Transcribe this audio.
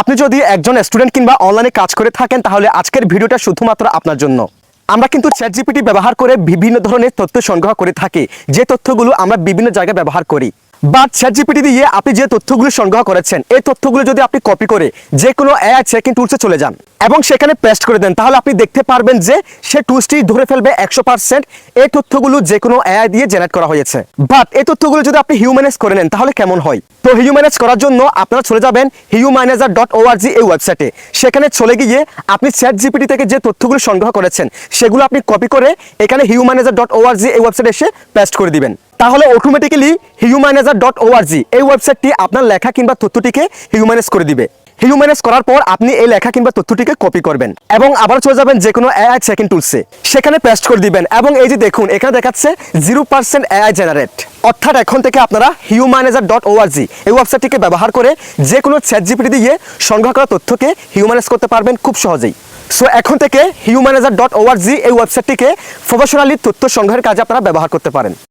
আপনি যদি একজন স্টুডেন্ট কিংবা অনলাইনে কাজ করে থাকেন, তাহলে আজকের ভিডিওটা শুধুমাত্র আপনার জন্য। আমরা কিন্তু চ্যাট জিপিটি ব্যবহার করে বিভিন্ন ধরনের তথ্য সংগ্রহ করে থাকি। যে তথ্যগুলো আমরা বিভিন্ন জায়গায় ব্যবহার করি। বাট চ্যাট জিপিটি দিয়ে আপনি যে তথ্যগুলো সংগ্রহ করেছেন, এই তথ্যগুলো যদি আপনি কপি করে যে কোনো এআই চেকিং টুলসে চলে যান এবং সেখানে পেস্ট করে দেন, তাহলে আপনি দেখতে পারবেন যে সে টুলসটি ধরে ফেলবে একশো পার্সেন্ট এই তথ্যগুলো যে কোনো এআই দিয়ে জেনারেট করা হয়েছে। বাট এই তথ্যগুলো যদি আপনি হিউম্যানাইজ করে নেন, তাহলে কেমন হয়? তো হিউম্যানাইজ করার জন্য আপনারা চলে যাবেন হিউম্যানাইজার ডট ওআরজি এই ওয়েবসাইটে সেখানে চলে গিয়ে আপনি চ্যাট জিপিটি থেকে যে তথ্যগুলো সংগ্রহ করেছেন, সেগুলো আপনি কপি করে এখানে হিউম্যানাইজার ডট ওআরজি এই ওয়েবসাইটে এসে পেস্ট করে দিবেন। তাহলে অটোমেটিক্যালি হিউম্যানাইজার ডট ওআরজি এই ওয়েবসাইটটি আপনার লেখা কিংবা তথ্যটিকে হিউম্যানাইজ করে দিবে। হিউম্যানাইজ করার পর আপনি এই লেখা কিংবা তথ্যটিকে কপি করবেন এবং আবার চলে যাবেন যে কোনো এআই সেকেন্ড টুলসে সেখানে পেস্ট করে দিবেন এবং এই যে দেখুন, এখানে দেখাচ্ছে জিরো পার্সেন্ট এআই জেনারেট অর্থাৎ এখন থেকে আপনারা হিউম্যানাইজার ডট ওআরজি এই ওয়েবসাইটটিকে ব্যবহার করে যে কোনো চ্যাট জিপিটি দিয়ে সংগ্রহ করা তথ্যকে হিউম্যানাইজ করতে পারবেন খুব সহজেই। সো এখন থেকে হিউম্যানাইজার ডট ওআরজি এই ওয়েবসাইটটিকে প্রফেশনালি তথ্য সংগ্রহের কাজে আপনারা ব্যবহার করতে পারেন।